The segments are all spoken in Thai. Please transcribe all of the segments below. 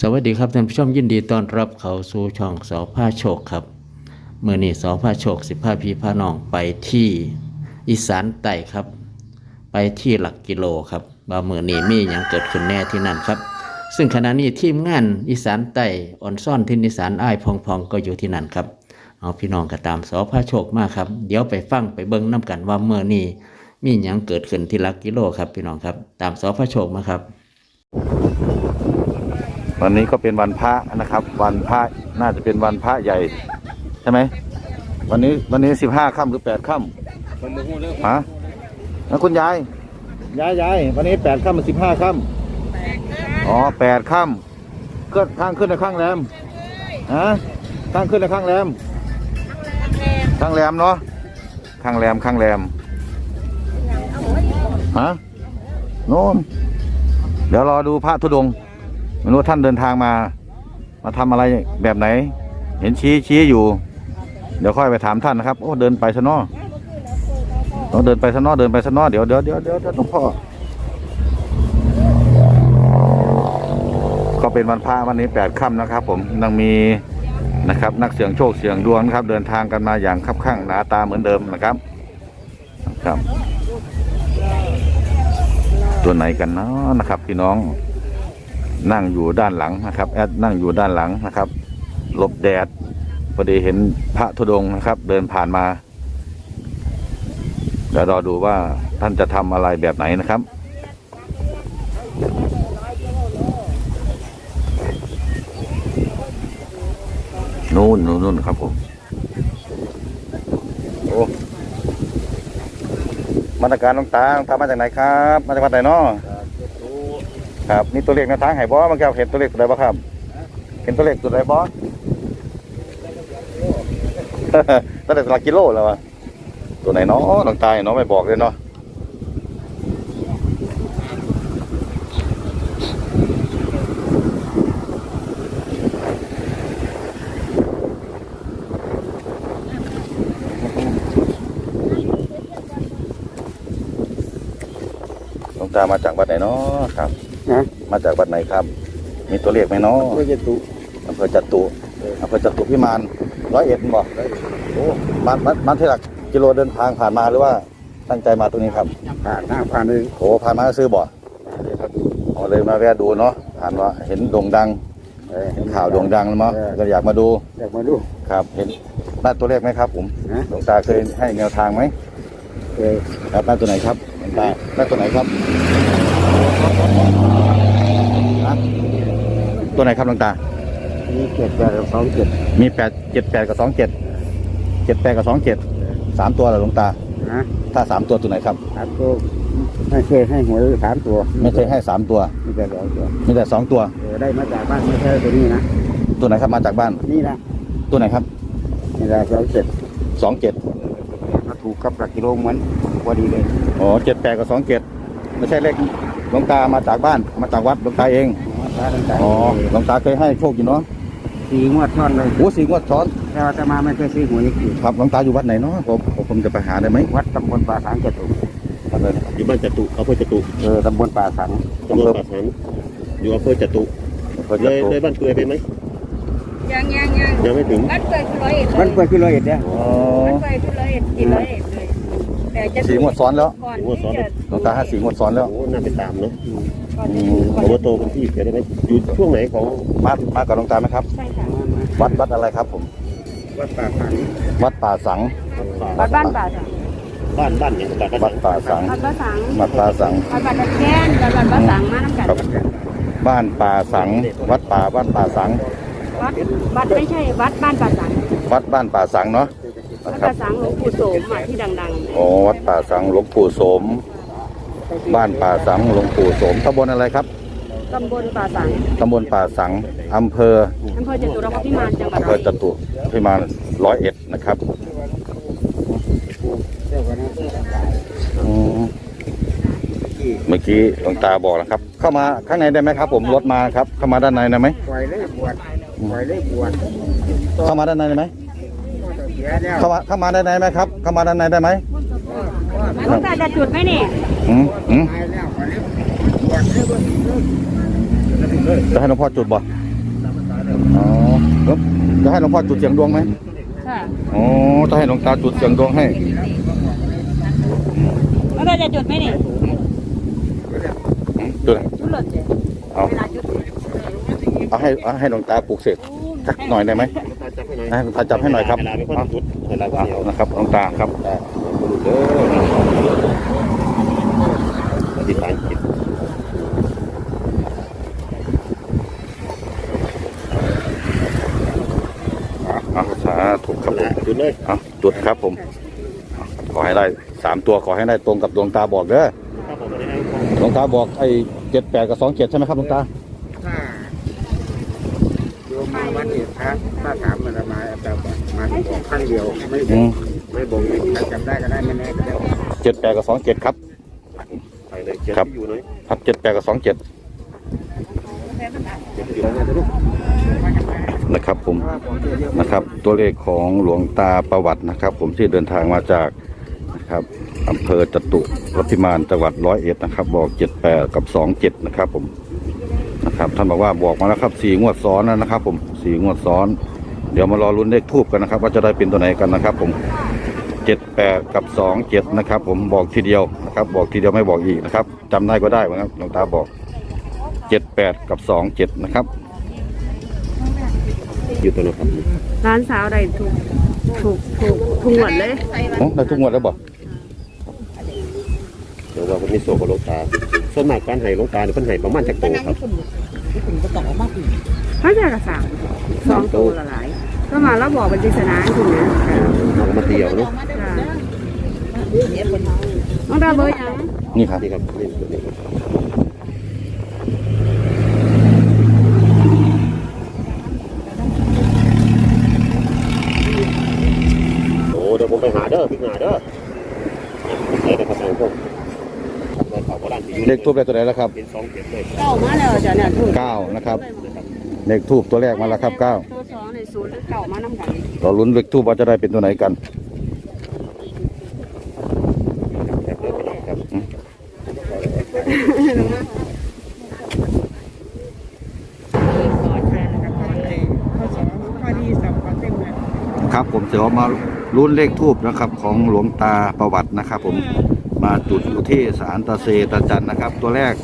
สวัสดีครับท่านผู้ชมยินดีต้อนรับเข้าสู่ช่องสอผ้าโชคครับเมื่อนี้สอผ้าโชคสิบห้าพีพาน้องไปที่อีสานใต้ครับ ไปที่หลักกิโลครับว่าเมื่อนี้มีอย่างเกิดขึ้นแน่ที่นั่นครับ ซึ่งขณะนี้ทีมงานอีสานใต้อ่อนซ่อนที่อีสานอ้ายพองพองก็อยู่ที่นั่นครับเอาพี่น้องก็ตามสอผ้าโชคมากครับ เดี๋ยวไปฟังไปเบิ้งน้กันว่าเมื่อนี้มีอย่างเกิดขึ้นที่หลักกิโลครับพี่น้องครับ ตามสอผ้าโชคมาครับ วันนี้ก็เป็นวันพระนะครับ วันพระน่าจะเป็นวันพระใหญ่ใช่ไหมวันนี้วันนี้สิบห้าค่ำหรือแปดค่ำฮะแล้วคุณยายยายยายวันนี้แปดค่ำหรือสิบห้าค่ำอ๋อแปดค่ำก็ข้างขึ้นในข้างแรมฮะข้างขึ้นในข้างแรมข้างแรมเนาะข้างแรมข้างแรมฮะโน่นเดี๋ยวรอดูพระธุดงค์ ไม่รู้ท่านเดินทางมา มาทำอะไรแบบไหน เห็นชี้ชี้อยู่ เดี๋ยวค่อยไปถามท่านนะครับ โอ้เดินไปซะนอต้องเดินไปซะนอเดินไปซะนอเดี๋ยวเดี๋ยวเดี๋ยวเดี๋ยวหลวงพ่อก็เป็นวันพระวันนี้แปดค่ำนะครับ ผมยังมีนะครับ นักเสี่ยงโชคเสี่ยงดวงครับ เดินทางกันมาอย่างคับข้างหนาตาเหมือนเดิมนะครับครับ ตัวไหนกันเนาะนะครับพี่น้อง นั่งอยู่ด้านหลังนะครับแอดนั่งอยู่ด้านหลังนะครับหลบแดดพอดีเห็นพระธุดงค์นะครับ เดินผ่านมาเดี๋ยวรอดูว่าท่านจะทำอะไรแบบไหนนะครับ นู่นนู่นนครับผมโอ้มาตรการต่างๆทำมาจากไหนครับ มาจากวัดไหนเนาะ ครับนี่ตัวเลขในทางไห้บอมันแก้วเห็นตัวเลขตัวใดบ่ครับ เห็นตัวเลขตัวใดบอตั้งแต่หลักกิโลแล้ววะตัวไหนเนาะหลังตายเนาะไม่บอกเลยเนาะหลวงตามาจากวัดไหนเนาะครับ มาจากวัดไหนครับ มีตัวเลขไหมเนาะเพื่อจะตุอำเภอจตุอำเภอจตุพิมานร้อยเอ็ดบอกโอ้มามามาเท่าไหร่กิโลเดินทางผ่านมาหรือว่าตั้งใจมาตรงนี้ครับผ่านหน้าผ่านเลยโอ้ผ่านมาซื้อบ่อ๋อเลยมาแวะดูเนาะผ่านว่าเห็นโด่งดังเออเห็นข่าวโด่งดังแล้วมั้งเออก็อยากมาดูอยากมาดูครับ เห็นได้ตัวเลขไหมครับ ผมนะหลวงตาเคยให้แนวทางไหมเออครับได้ตัวไหนครับหลวงตาได้ตัวไหนครับฮะ ตัวไหนครับหลวงตา มีเจ็ดแปดสองเจ็ดมีแปดเจ็ดแปดกับสองเจ็ดเจ็ดแปดกับสองเจ็ดสามตัวเหรอหลวงตา นะถ้าสามตัวตัวไหนครับ สามตัวไม่เคยให้หวยสามตัวไม่เคยให้สามตัว มีแต่สองตัวมีแต่สองตัว เออได้มาจากบ้านไม่ใช่ตัวนี้นะ ตัวไหนครับมาจากบ้าน นี่นะตัวไหนครับนี่แหละสองเจ็ดสองเจ็ดถ้าถูกกับหลักกิโลเหมือนพอดีเลย อ๋อเจ็ดแปดกับสองเจ็ดไม่ใช่เลขหลวงตามาจากบ้านมาจากวัดหลวงตาเอง พระต่างอ๋อหลวงตาเคยให้โชคอยู่เนาะๆสี่งวดซ้อนเลยโอ้สี่งวดซ้อนแต่ว่าจะมาไม่เคยซื้อหวยอีกครับหลวงตาอยู่วัดไหนเนาะผมผมผมจะไปหาได้ไหมวัดตำบลป่าสังจตุครับเลยอยู่บ้านจตุอำเภอจตุเออตำบลป่าสังตำบลป่าสันอยู่อำเภอจตุเพื่อเลจะยตัวเลยบ้านเปื่อยไปไหมยังยังยังยังไม่ถึงบ้านเปิดคือร้อยเอ็ดมันเปิดขึ้นร้อยเอ็ดเนี่ยอ๋อบ้านเปิดคือร้อยเอ็ดกี่ร้อยเอ็ดเลย แต่จะสี่งวดซ้อนแล้วก่อนที่จะหลวงตาให้สี่งวดซ้อนแล้ว โอ้น่าไปตามเนาะก่อนจะถึงก่อนอบตเป็นที่เกิดได้ไหมอยู่ช่วงไหนของมามากับหลวงตาไหมครับ ใช่ค่ะวัดวัดอะไรครับผม วัดป่าสังวัดป่าสัง วัดบ้านป่าสังบ้านบ้านเนี่ยบ้านวัดป่าสังวัดบ้านสังวัดป่าสัง วัดบ้านตะแค้นวัดบ้านบ้านสังมาน้ำกันครับ บ้านป่าสัง วัดป่าบ้านป่าสัง วัดวัดไม่ใช่วัดบ้านป่าสังวัดบ้านป่าสังเนาะ วัดนะครับ ป่าสังหลวงปู่โสมอะที่ดังอ๋อวัดป่าสังหลวงปู่โสม บ้านป่าสังหลวงปู่โสมตำบลอะไรครับๆตำบลป่าสังตำบลป่าสัง อำเภอ อำเภอจตุรพักษ์พิมานจังหวัดอำเภร้ออยจเอ็ดตุพิมานร้อยเอ็ดนะครับอืมเมื่อกี้หลวงตาบอกนะครับ เข้ามาข้างในได้ไหมครับ ผมรถมาครับ เข้ามาด้านในได้ไหมปล่อยเลยบวชปล่อยเลยบวชเข้ามาด้านในได้ไหม เสียแล้วเข้ามาเข้ามาด้านในไหมครับเข้ามาด้านในได้ไหมหลวงตาจะจุดไหมนี่อืมอืมตายแล้วปล่อยเลยบวชเลยบวชเลยจะให้หลวงพ่อจุดบ่บอ๋อแล้วจะให้หลวงพ่อจุดเสียงดวงไหมค่ะอ๋อจะให้หลวงตาจุดเสียงดวงให้หลวงตาจะจุดไหมนี่จุดอะไรจุดหลดเจ้เอาเวลาจุดเอาให้เอาให้หลวงตาปลูกเสกสักหน่อยได้ไหมจับ ให้หน่อยให้หลวงตาจับให้หน่อยครับเวลาไม่ค่อยจุดเวลาก็เอาเดียวนะครับหลวงตาครับอธิษฐานจิตเอาสาธุครับผมจุดเลยเอาจุดครับผม ขอให้ได้สามตัวขอให้ได้ตรงกับดวงตาบอกเด้อครับผมไม่ได้ดวงตาบอกไอ้เจ็ดแปดกับสองเจ็ดใช่ไหมครับดวงตาถ้าโย มมาวันนี้พระถ้าถามมันจะมาแต่มาบอกครั้งเดียวไม่บอือกม ไม่บอกอีกถ้าจำได้ก็ได้ไม่แน่ก็ได้เจ็ดแปดกับสองเจ็ดครับ ไปเลยเจ็ดครับ ที่อยู่หน่อยครับเจ็ดแปดกับสองเจ็ดเจ็ดที่อยู่หน่อยนะลูกนะครับผม นะครับตัวเลขของหลวงตาประวัตินะครับ ผมที่เดินทางมาจากนะครับอำเภอจตุรพิมานจังหวัดร้อยเอ็ดนะครับ บอกเจ็ดแปดกับสองเจ็ดนะครับผมนะ ครับท่านบอกว่าบอกมาแล้วครับสี่งวดซ้อนแล้วนะครับ ผมสี่งวดซ้อน เดี๋ยวมารอลุ้นเลขทูบกันนะครับ ว่าจะได้เป็นตัวไหนกันนะครับ ผมเจ็ดแปดกับสองเจ็ดนะครับ ผมบอกทีเดียวนะครับ บอกทีเดียวไม่บอกอีกนะครับจำได้ก็ได้นะครับหลวงตาบอกเจ็ดแปดกับสองเจ็ดนะครับอยู่ตัวนะครับร้านสาวใดถูกถูกถูกถูกหมดเลยโอ้ได้ทุกงวดแล้วบอก เดี๋ยวว่าคนนี้โศกกับหลวงตาส่วนมากการให้หลวงตาเนี่ยเพิ่นให้ประมาณจักโตครับเขาจะกระสามสองตัวละหลาย ก็มาแล้วบอกเป็นปริศนาจริงนะเอามาเตียวเนาะค่ะน้องตาเบอร์ยังนี่ครับนี่ครับนี่ตัวนี้ครับโอ้เดี๋ยวผมไปหาเด้อพี่หาเด้อไปได้ครับท่านผู้ชมครับ เขาก็ด้านที่อยู่เลขทูบได้ตัวไหนแล้วครับเป็นสองเจ็ดเลยเก้ามาแล้วจ้ะเนี่ยถูกเก้านะครับเลขทูบตัวแรกมาแล้วครับเก้าตัวสองในศูนย์หรือเก้ามาน้ำกันเราลุ้นเลขทูบว่าจะได้เป็นตัวไหนกันครับเด้อพี่น้องครับครับผมจะเอามาลุ้นเลขทูบนะครับ ของหลวงตาประวัตินะครับผม มาจุดอยู่ที่ศาลตาเซตาจันนะครับ ตัวแรก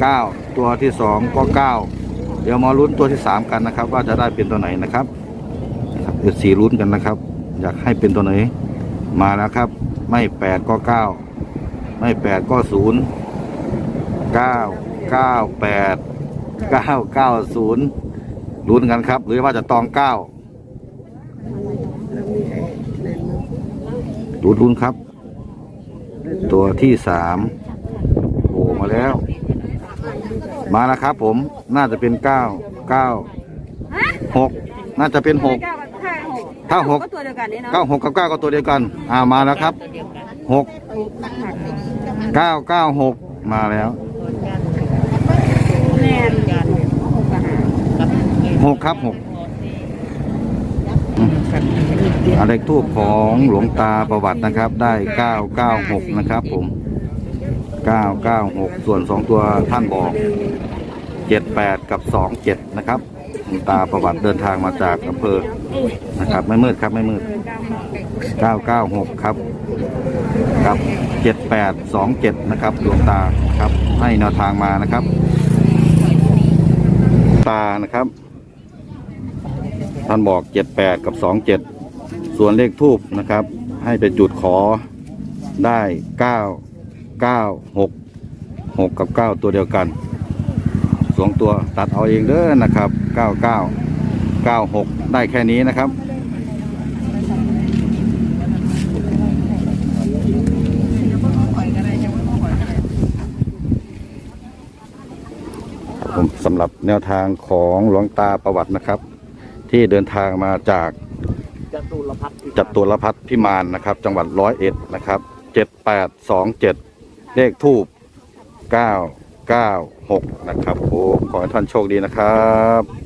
เก้าตัวที่สองก็เก้าเดี๋ยวมาลุ้นตัวที่สามกันนะครับ ว่าจะได้เป็นตัวไหนนะครับเดี๋ยวสี่ลุ้นกันนะครับ อยากให้เป็นตัวไหน มาแล้วครับ ไม่แปดก็เก้าไม่แปดก็ศูนย์เก้าเก้าแปดเก้าเก้าศูนย์ลุ้นกันครับ หรือว่าจะตองเก้าลุ้นลุ้นครับ ตัวที่สามโผล่มาแล้ว มาแล้วครับผมน่าจะเป็นเก้าเก้าหกน่าจะเป็นหกเก้าห้าหกถ้าหกก็ตัวเดียวกันนี่เนาะเก้าหกกับเก้าก็ตัวเดียวกัน อ่ามาแล้วครับหกเก้าเก้าหกมาแล้วแน่นกันหกครับหก อันเลขทูบของหลวงตาประวัตินะครับ ได้เก้าเก้าหกนะครับผมเก้าเก้าหกส่วนสองตัวท่านบอกเจ็ดแปดกับสองเจ็ดนะครับหลวงตาประวัติเดินทางมาจากอำเภอนะครับ ไม่มืดครับไม่มืดเก้าเก้าหกครับกับเจ็ดแปดสองเจ็ดนะครับดวงตาครับให้แนวทางมานะครับ ตานะครับ ท่านบอกเจ็ดแปดกับสองเจ็ดส่วนเลขทูบนะครับ ให้ไปจุดขอได้เก้าเก้าหกหกกับเก้าตัวเดียวกันสองตัวตัดเอาเองเด้อนะครับเก้าเก้าเก้าหกได้แค่นี้นะครับผมสำหรับแนวทางของหลวงตาประวัตินะครับ ที่เดินทางมาจากจตุรพัฒน์พิมานนะครับ จังหวัดร้อยเอ็ดนะครับเจ็ดแปดสองเจ็ดเลขทูบเก้าเก้าหกนะครับโอ้ขอให้ท่านโชคดีนะครับ